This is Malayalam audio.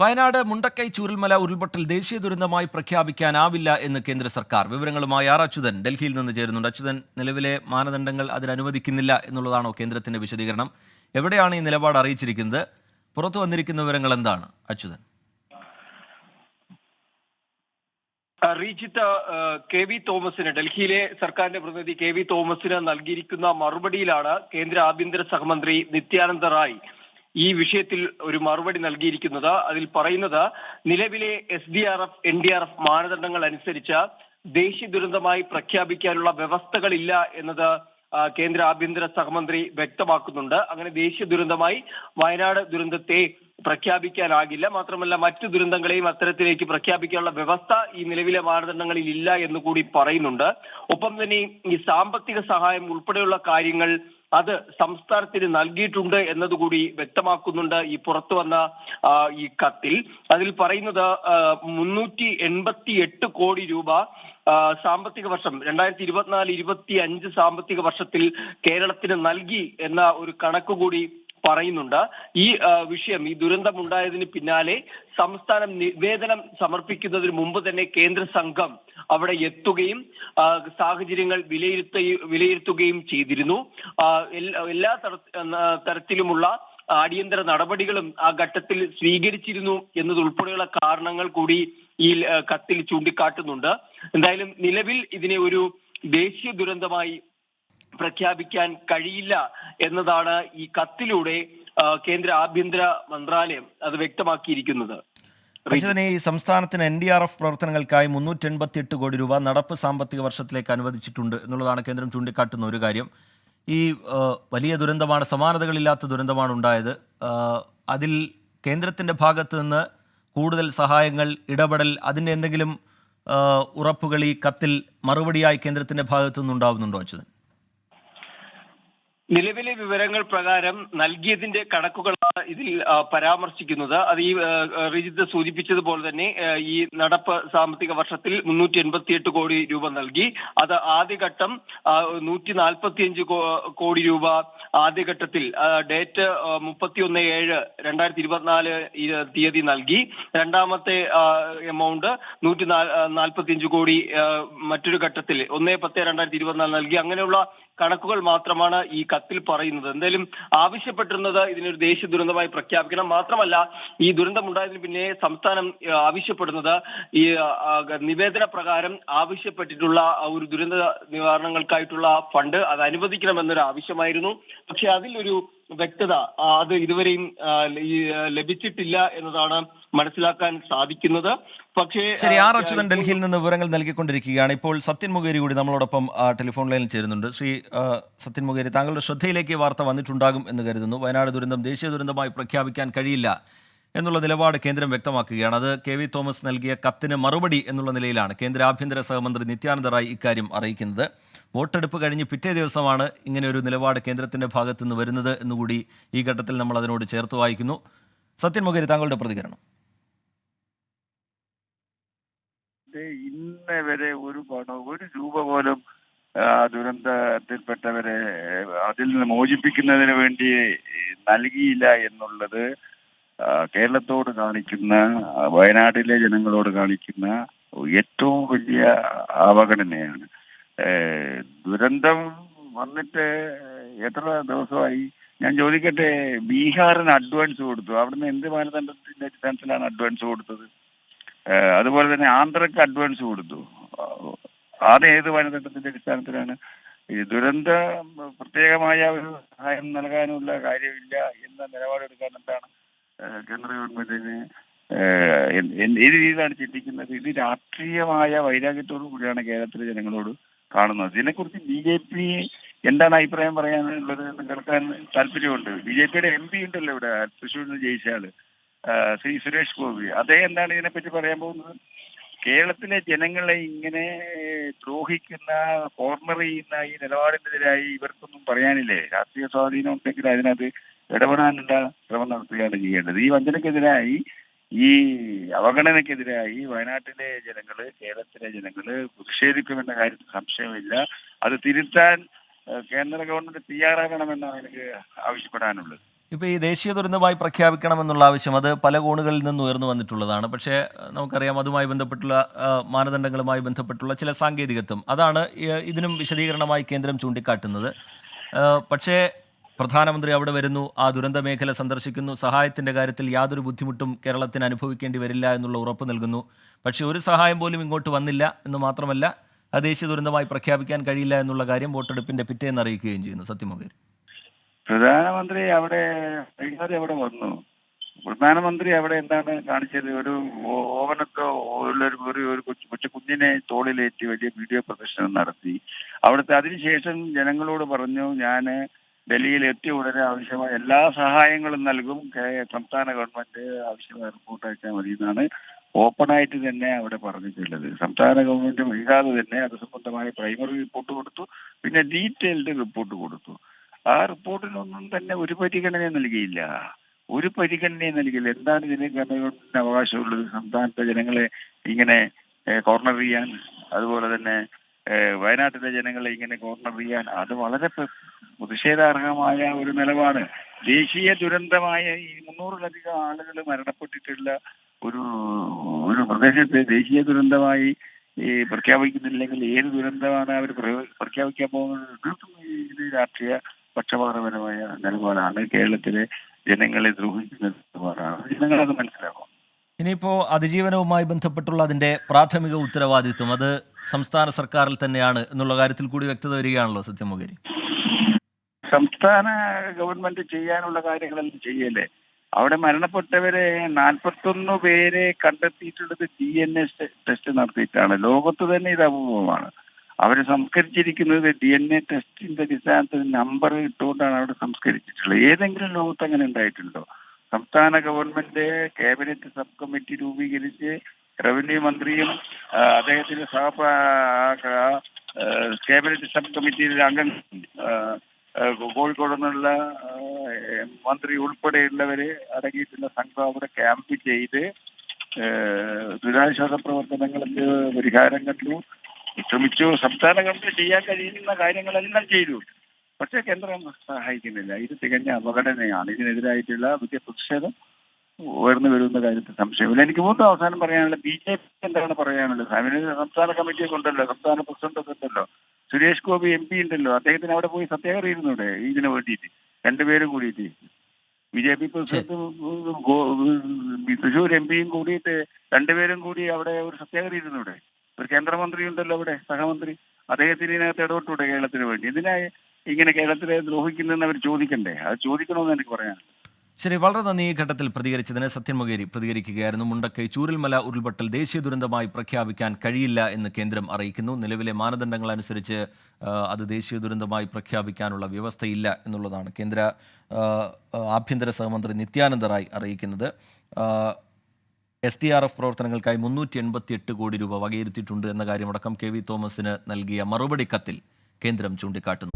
വയനാട് മുണ്ടക്കൈ ചൂരൽമല ഉരുൾപൊട്ടൽ ദേശീയ ദുരന്തമായി പ്രഖ്യാപിക്കാനാവില്ല എന്ന് കേന്ദ്ര സർക്കാർ. വിവരങ്ങളുമായി ആർ അച്യുതൻ ഡൽഹിയിൽ നിന്ന് ചേരുന്നുണ്ട്. അച്യുതൻ നിലവിലെ മാനദണ്ഡങ്ങൾ അതിനനുവദിക്കുന്നില്ല എന്നുള്ളതാണോ കേന്ദ്രത്തിന്റെ വിശദീകരണം? എവിടെയാണ് ഈ നിലപാട് അറിയിച്ചിരിക്കുന്നത്? പുറത്തു വന്നിരിക്കുന്ന വിവരങ്ങൾ എന്താണ്? അച്യുതൻ. റീജിത്ത് കെ വി തോമസിന് ഡൽഹിയിലെ സർക്കാരിന്റെ പ്രതിനിധി കെ വി തോമസിന് നൽകിയിരിക്കുന്ന മറുപടിയിലാണ് കേന്ദ്ര ആഭ്യന്തര സഹമന്ത്രി നിത്യാനന്ദ റായ് ഈ വിഷയത്തിൽ ഒരു മറുപടി നൽകിയിരിക്കുന്നത് അതിൽ പറയുന്നത് നിലവിലെ S D R F N D R F മാനദണ്ഡങ്ങൾ അനുസരിച്ച് ദേശീയ ദുരന്തമായി പ്രഖ്യാപിക്കാനുള്ള വ്യവസ്ഥകളില്ല എന്നത് കേന്ദ്ര ആഭ്യന്തര സഹമന്ത്രി വ്യക്തമാക്കുന്നുണ്ട്. അങ്ങനെ ദേശീയ ദുരന്തമായി വയനാട് ദുരന്തത്തെ പ്രഖ്യാപിക്കാനാകില്ല. മാത്രമല്ല മറ്റു ദുരന്തങ്ങളെയും അത്തരത്തിലേക്ക് പ്രഖ്യാപിക്കാനുള്ള വ്യവസ്ഥ ഈ നിലവിലെ മാനദണ്ഡങ്ങളിൽ ഇല്ല എന്ന് കൂടി പറയുന്നുണ്ട്. ഒപ്പം തന്നെ ഈ സാമ്പത്തിക സഹായം ഉൾപ്പെടെയുള്ള കാര്യങ്ങൾ അത് സംസ്ഥാനത്തിന് നൽകിയിട്ടുണ്ട് എന്നതുകൂടി വ്യക്തമാക്കുന്നുണ്ട് ഈ പുറത്തു വന്ന ഈ കത്തിൽ. അതിൽ പറയുന്നത് മുന്നൂറ്റി എൺപത്തി എട്ട് കോടി രൂപ സാമ്പത്തിക വർഷം രണ്ടായിരത്തി ഇരുപത്തിനാല് ഇരുപത്തി അഞ്ച് സാമ്പത്തിക വർഷത്തിൽ കേരളത്തിന് നൽകി എന്ന ഒരു കണക്ക് കൂടി പറയുന്നുണ്ട്. ഈ വിഷയം ഈ ദുരന്തമുണ്ടായതിന് പിന്നാലെ സംസ്ഥാനം നിവേദനം സമർപ്പിക്കുന്നതിന് മുമ്പ് തന്നെ കേന്ദ്ര സംഘം അവിടെ എത്തുകയും സാഹചര്യങ്ങൾ വിലയിരുത്തുകയും വിലയിരുത്തുകയും ചെയ്തിരുന്നു. എല്ലാ- തരത്തിലുമുള്ള അടിയന്തര നടപടികളും ആ ഘട്ടത്തിൽ സ്വീകരിച്ചിരുന്നു എന്നതുൾപ്പെടെയുള്ള കാരണങ്ങൾ കൂടി ഈ കത്തിൽ ചൂണ്ടിക്കാട്ടുന്നുണ്ട്. എന്തായാലും നിലവിൽ ഇതിനെ ഒരു ദേശീയ ദുരന്തമായി പ്രഖ്യാപിക്കാൻ കഴിയില്ല എന്നതാണ് ഈ കത്തിലൂടെ കേന്ദ്ര ആഭ്യന്തര മന്ത്രാലയം അത് വ്യക്തമാക്കിയിരിക്കുന്നത്. അച്യുതൻ ഈ സംസ്ഥാനത്തിന് എൻ ഡി ആർ എഫ് പ്രവർത്തനങ്ങൾക്കായി മുന്നൂറ്റി എൺപത്തി എട്ട് കോടി രൂപ നടപ്പ് സാമ്പത്തിക വർഷത്തിലേക്ക് അനുവദിച്ചിട്ടുണ്ട് എന്നുള്ളതാണ് കേന്ദ്രം ചൂണ്ടിക്കാട്ടുന്ന ഒരു കാര്യം. ഈ വലിയ ദുരന്തമാണ് സമാനതകളില്ലാത്ത ദുരന്തമാണ് ഉണ്ടായത്. അതിൽ കേന്ദ്രത്തിന്റെ ഭാഗത്ത് നിന്ന് കൂടുതൽ സഹായങ്ങൾ ഇടപെടൽ അതിന്റെ എന്തെങ്കിലും ഉറപ്പുകൾ ഈ കത്തിൽ മറുപടിയായി കേന്ദ്രത്തിന്റെ ഭാഗത്തു നിന്നുണ്ടാവുന്നുണ്ടോ അച്യുതൻ നിലവിലെ വിവരങ്ങൾ പ്രകാരം നൽകിയതിന്റെ കണക്കുകളാണ് ഇതിൽ പരാമർശിക്കുന്നത്. അത് ഈ റിജിത്ത് സൂചിപ്പിച്ചതുപോലെ തന്നെ ഈ നടപ്പ് സാമ്പത്തിക വർഷത്തിൽ മുന്നൂറ്റി എൺപത്തിയെട്ട് കോടി രൂപ നൽകി. അത് ആദ്യഘട്ടം നൂറ്റി നാൽപ്പത്തിയഞ്ച് കോടി രൂപ ആദ്യഘട്ടത്തിൽ ഡേറ്റ് മുപ്പത്തിയൊന്ന് ഏഴ് രണ്ടായിരത്തി ഇരുപത്തിനാല് തീയതി നൽകി. രണ്ടാമത്തെ എമൗണ്ട് നൂറ്റി നാൽപ്പത്തിയഞ്ച് കോടി മറ്റൊരു ഘട്ടത്തിൽ ഒന്നേ പത്ത് രണ്ടായിരത്തി ഇരുപത്തിനാല് നൽകി. അങ്ങനെയുള്ള കണക്കുകൾ മാത്രമാണ് ഈ കത്തിൽ പറയുന്നത്. എന്തായാലും ആവശ്യപ്പെട്ടിരുന്നത് ഇതിനൊരു ദേശീയ ദുരന്തമായി പ്രഖ്യാപിക്കണം. മാത്രമല്ല ഈ ദുരന്തമുണ്ടായതിന് പിന്നെ സംസ്ഥാനം ആവശ്യപ്പെടുന്നത് ഈ നിവേദന പ്രകാരം ആവശ്യപ്പെട്ടിട്ടുള്ള ഒരു ദുരന്ത നിവാരണങ്ങൾക്കായിട്ടുള്ള ഫണ്ട് അത് അനുവദിക്കണമെന്നൊരു ആവശ്യമായിരുന്നു. പക്ഷെ അതിലൊരു വ്യക്തത അത് ഇതുവരെയും ലഭിച്ചിട്ടില്ല എന്നതാണ് മനസ്സിലാക്കാൻ സാധിക്കുന്നത്. പക്ഷേ ശരി ആർ അച്യുതൻ ഡൽഹിയിൽ നിന്ന് വിവരങ്ങൾ നൽകിക്കൊണ്ടിരിക്കുകയാണ്. ഇപ്പോൾ സത്യൻ മുഖേരി കൂടി നമ്മളോടൊപ്പം ടെലിഫോൺ ലൈനിൽ ചേരുന്നുണ്ട്. ശ്രീ സത്യൻ മുഖേരി താങ്കളുടെ ശ്രദ്ധയിലേക്ക് വാർത്ത വന്നിട്ടുണ്ടാകും എന്ന് കരുതുന്നു. വയനാട് ദുരന്തം ദേശീയ ദുരന്തമായി പ്രഖ്യാപിക്കാൻ കഴിയില്ല എന്നുള്ള നിലപാട് കേന്ദ്രം വ്യക്തമാക്കുകയാണ്. അത് കെ വി തോമസ് നൽകിയ കത്തിന് മറുപടി എന്നുള്ള നിലയിലാണ് കേന്ദ്ര ആഭ്യന്തര സഹമന്ത്രി നിത്യാനന്ദ റായ് ഇക്കാര്യം അറിയിക്കുന്നത്. വോട്ടെടുപ്പ് കഴിഞ്ഞ് പിറ്റേ ദിവസമാണ് ഇങ്ങനെ ഒരു നിലപാട് കേന്ദ്രത്തിന്റെ ഭാഗത്തുനിന്ന് വരുന്നത് എന്നുകൂടി ഈ ഘട്ടത്തിൽ നമ്മൾ അതിനോട് ചേർത്ത് വായിക്കുന്നു. സത്യൻ മുഖേരി താങ്കളുടെ പ്രതികരണം. ഇത് ഇന്ന് വരെ ഒരു പണം ഒരു രൂപ പോലും ദുരന്തത്തിൽപ്പെട്ടവരെ അതിൽ നിന്ന് മോചിപ്പിക്കുന്നതിന് വേണ്ടി നൽകിയില്ല എന്നുള്ളത് കേരളത്തോട് കാണിക്കുന്ന വയനാട്ടിലെ ജനങ്ങളോട് കാണിക്കുന്ന ഏറ്റവും വലിയ അവഗണനയാണ്. ദുരന്തം വന്നിട്ട് എത്ര ദിവസമായി? ഞാൻ ചോദിക്കട്ടെ ബീഹാറിന് അഡ്വാൻസ് കൊടുത്തു. അവിടുന്ന് എന്ത് മാനദണ്ഡത്തിന്റെ അടിസ്ഥാനത്തിലാണ് അഡ്വാൻസ് കൊടുത്തത്? അതുപോലെ തന്നെ ആന്ധ്രക്ക് അഡ്വാൻസ് കൊടുത്തു. അത് ഏത് മാനദണ്ഡത്തിന്റെ അടിസ്ഥാനത്തിലാണ് ഈ ദുരന്ത പ്രത്യേകമായ ഒരു സഹായം നൽകാനുള്ള കാര്യമില്ല എന്ന നിലപാടെടുക്കാൻ എന്താണ് കേന്ദ്ര ഗവൺമെന്റിന് ഏത് രീതിയിലാണ് ചിന്തിക്കുന്നത്? ഇത് രാഷ്ട്രീയമായ വൈരാഗ്യത്തോടു കൂടിയാണ് കേരളത്തിലെ ജനങ്ങളോട് കാണുന്നത്. ഇതിനെക്കുറിച്ച് ബി ജെ പി എന്താണ് അഭിപ്രായം പറയാനുള്ളത് എന്ന് കേൾക്കാൻ താല്പര്യമുണ്ട്. ബി ജെ പിയുടെ എം പി ഉണ്ടല്ലോ ഇവിടെ തൃശ്ശൂരിൽ നിന്ന് ശ്രീ സുരേഷ് ഗോപി. അദ്ദേഹം എന്താണ് ഇതിനെപ്പറ്റി പറയാൻ പോകുന്നത്? കേരളത്തിലെ ജനങ്ങളെ ഇങ്ങനെ ദ്രോഹിക്കുന്ന കോർണർ ചെയ്യുന്ന ഈ നിലപാടിനെതിരായി ഇവർക്കൊന്നും പറയാനില്ലേ? രാഷ്ട്രീയ സ്വാധീനം ഉണ്ടെങ്കിൽ അതിനകത്ത് ഇടപെടാനുള്ള ശ്രമം നടത്തുകയാണ് ചെയ്യേണ്ടത്. ഈ വഞ്ചനക്കെതിരായി ഈ അവഗണനക്കെതിരായി വയനാട്ടിലെ ജനങ്ങൾ കേരളത്തിലെ ജനങ്ങൾ പ്രതിഷേധിക്കുമെന്ന കാര്യത്തിൽ സംശയമില്ല. അത് തിരുത്താൻ കേന്ദ്ര ഗവൺമെന്റ് തയ്യാറാകണമെന്നാണ് എനിക്ക് ആവശ്യപ്പെടാനുള്ളത്. ഇപ്പോൾ ഈ ദേശീയ ദുരന്തമായി പ്രഖ്യാപിക്കണമെന്നുള്ള ആവശ്യം അത് പല കോണുകളിൽ നിന്ന് ഉയർന്നു വന്നിട്ടുള്ളതാണ്. പക്ഷേ നമുക്കറിയാം അതുമായി ബന്ധപ്പെട്ടുള്ള മാനദണ്ഡങ്ങളുമായി ബന്ധപ്പെട്ടുള്ള ചില സാങ്കേതികത്വം. അതാണ് ഇതിനും വിശദീകരണമായി കേന്ദ്രം ചൂണ്ടിക്കാട്ടുന്നത്. പക്ഷേ പ്രധാനമന്ത്രി അവിടെ വരുന്നു ആ ദുരന്ത മേഖല സന്ദർശിക്കുന്നു സഹായത്തിന്റെ കാര്യത്തിൽ യാതൊരു ബുദ്ധിമുട്ടും കേരളത്തിന് അനുഭവിക്കേണ്ടി വരില്ല എന്നുള്ള ഉറപ്പ് നൽകുന്നു. പക്ഷേ ഒരു സഹായം പോലും ഇങ്ങോട്ട് വന്നില്ല എന്ന് മാത്രമല്ല ദേശീയ ദുരന്തമായി പ്രഖ്യാപിക്കാൻ കഴിയില്ല എന്നുള്ള കാര്യം വോട്ടെടുപ്പിന്റെ പിറ്റേന്ന് അറിയിക്കുകയും ചെയ്യുന്നു സത്യമൊകേരി പ്രധാനമന്ത്രി അവിടെ വൈകാതെ അവിടെ വന്നു. പ്രധാനമന്ത്രി അവിടെ എന്താണ് കാണിച്ചത്? ഒരു ഓവനത്തോ ഒരു ഒരു കൊച്ചു കൊച്ചു കുഞ്ഞിനെ തോളിലേറ്റി വലിയ വീഡിയോ പ്രദർശനം നടത്തി. അവിടുത്തെ അതിനുശേഷം ജനങ്ങളോട് പറഞ്ഞു ഞാൻ ഡൽഹിയിൽ എത്തിയ ഉടനെ ആവശ്യമായ എല്ലാ സഹായങ്ങളും നൽകും. സംസ്ഥാന ഗവൺമെന്റ് ആവശ്യമായ റിപ്പോർട്ട് അയച്ചാൽ മതി എന്നാണ് ഓപ്പണായിട്ട് തന്നെ അവിടെ പറഞ്ഞിട്ടുള്ളത്. സംസ്ഥാന ഗവൺമെന്റ് വൈകാതെ തന്നെ അത് സംബന്ധമായ പ്രൈമറി റിപ്പോർട്ട് കൊടുത്തു. പിന്നെ ഡീറ്റെയിൽഡ് റിപ്പോർട്ട് കൊടുത്തു. ആ റിപ്പോർട്ടിനൊന്നും തന്നെ ഒരു പരിഗണന നൽകിയില്ല. ഒരു പരിഗണനയും നൽകിയില്ല. എന്താണ് ഇതിന് ഗവൺമെന്റിന് അവകാശമുള്ളത്? സംസ്ഥാനത്തെ ജനങ്ങളെ ഇങ്ങനെ കോർണർ ചെയ്യാൻ അതുപോലെ തന്നെ വയനാട്ടിലെ ജനങ്ങളെ ഇങ്ങനെ കോർണർ ചെയ്യാൻ. അത് വളരെ പ്ര- പ്രതിഷേധാർഹമായ ഒരു നിലപാട്. ദേശീയ ദുരന്തമായ ഈ മുന്നൂറിലധികം ആളുകൾ മരണപ്പെട്ടിട്ടുള്ള ഒരു ഒരു പ്രദേശത്തെ ദേശീയ ദുരന്തമായി ഈ പ്രഖ്യാപിക്കുന്നില്ലെങ്കിൽ ഏത് ദുരന്തമാണ് അവർ പ്രഖ്യാപിക്കാൻ പോകുന്നത്? രാഷ്ട്രീയ പക്ഷപാതപരമായ നിലപാടാണ് കേരളത്തിലെ ജനങ്ങളെ ദ്രോഹിക്കുന്ന നിലപാടാണ്. ജനങ്ങളത് മനസ്സിലാക്കും. ഇനിയിപ്പോ അതിജീവനവുമായി ബന്ധപ്പെട്ടുള്ള അതിന്റെ പ്രാഥമിക ഉത്തരവാദിത്വം അത് സംസ്ഥാന സർക്കാരിൽ തന്നെയാണ് എന്നുള്ള കാര്യത്തിൽ കൂടി വ്യക്തത വരികയാണല്ലോ സത്യമൊകേരി സംസ്ഥാന ഗവൺമെന്റ് ചെയ്യാനുള്ള കാര്യങ്ങളെല്ലാം ചെയ്യല്ലേ? അവിടെ മരണപ്പെട്ടവരെ നാൽപ്പത്തൊന്ന് പേരെ കണ്ടെത്തിയിട്ടുള്ളത് ഡി എൻ എ ടെസ്റ്റ് നടത്തിയിട്ടാണ്. ലോകത്ത് തന്നെ ഇത് അപൂർവമാണ്. അവരെ സംസ്കരിച്ചിരിക്കുന്നത് ഡി എൻ എ ടെസ്റ്റിന്റെ അടിസ്ഥാനത്തിൽ നമ്പർ ഇട്ടുകൊണ്ടാണ് അവിടെ സംസ്കരിച്ചിട്ടുള്ളത്. ഏതെങ്കിലും ലോകത്ത് അങ്ങനെ ഉണ്ടായിട്ടുണ്ടോ? സംസ്ഥാന ഗവൺമെന്റ് ക്യാബിനറ്റ് സബ് കമ്മിറ്റി രൂപീകരിച്ച് റവന്യൂ മന്ത്രിയും അദ്ദേഹത്തിന്റെ സഹ ക്യാബിനറ്റ് സബ് കമ്മിറ്റിയിലെ അംഗങ്ങൾ കോഴിക്കോട് നിന്നുള്ള മന്ത്രി ഉൾപ്പെടെയുള്ളവര് അടങ്ങിയിട്ടുള്ള സംഘം അവിടെ ക്യാമ്പ് ചെയ്ത് ദുരിതാശ്വാസ പ്രവർത്തനങ്ങൾക്ക് പരിഹാരം കണ്ടു. ശ്രമിച്ചു സംസ്ഥാന ഗവൺമെന്റ് ചെയ്യാൻ കഴിയുന്ന കാര്യങ്ങളെല്ലാം ചെയ്തു. പക്ഷേ കേന്ദ്രം സഹായിക്കുന്നില്ല. ഇത് തികഞ്ഞ അപകടനയാണ്. ഇതിനെതിരായിട്ടുള്ള വലിയ പ്രതിഷേധം ഉയർന്നു വരുന്ന കാര്യത്തിൽ സംശയമില്ല. എനിക്ക് മൂന്ന് അവസാനം പറയാനുള്ള ബി ജെ പി എന്താണ് പറയാനുള്ളത്? അതിന് സംസ്ഥാന കമ്മിറ്റിയൊക്കെ ഉണ്ടല്ലോ സംസ്ഥാന പ്രസിഡന്റ് ഒക്കെ ഉണ്ടല്ലോ സുരേഷ് ഗോപി എം പി ഉണ്ടല്ലോ. അദ്ദേഹത്തിന് അവിടെ പോയി സത്യാഗ്രഹം ഇരുന്നൂടെ ഇതിന് വേണ്ടിയിട്ട്. രണ്ടുപേരും കൂടിയിട്ട്. B J P president Thrissur M പിയും കൂടിയിട്ട് രണ്ടുപേരും കൂടി അവിടെ ഒരു സത്യാഗ്രഹം ഇരുന്നൂടെ ഒരു കേന്ദ്രമന്ത്രി ഉണ്ടല്ലോ അവിടെ സഹമന്ത്രി. അദ്ദേഹത്തിന് ഇതിനകത്ത് ഇടപെട്ടൂടെ കേരളത്തിന് വേണ്ടി. ഇതിനായി ഇങ്ങനെ കേരളത്തിലെ ദ്രോഹിക്കുന്നതെന്ന് അവർ ചോദിക്കണ്ടേ? അത് ചോദിക്കണമെന്ന് എനിക്ക് പറയാനുണ്ട്. ശരി വളരെ നന്ദി ഈ ഘട്ടത്തിൽ പ്രതികരിച്ചതിന്. സത്യൻ മൊകേരി പ്രതികരിക്കുകയായിരുന്നു. മുണ്ടക്കൈ ചൂരൽമല ഉരുൾപൊട്ടൽ ദേശീയ ദുരന്തമായി പ്രഖ്യാപിക്കാൻ കഴിയില്ല എന്ന് കേന്ദ്രം അറിയിക്കുന്നു. നിലവിലെ മാനദണ്ഡങ്ങൾ അനുസരിച്ച് അത് ദേശീയ ദുരന്തമായി പ്രഖ്യാപിക്കാനുള്ള വ്യവസ്ഥയില്ല എന്നുള്ളതാണ് കേന്ദ്ര ആഭ്യന്തര സഹമന്ത്രി നിത്യാനന്ദ റായ് അറിയിക്കുന്നത്. എസ് ഡി ആർ എഫ് പ്രവർത്തനങ്ങൾക്കായി മുന്നൂറ്റി എൺപത്തി എട്ട് കോടി രൂപ വകയിരുത്തിയിട്ടുണ്ട് എന്ന കാര്യമടക്കം കെ വി തോമസിന് നൽകിയ മറുപടി കത്തിൽ കേന്ദ്രം ചൂണ്ടിക്കാട്ടുന്നു.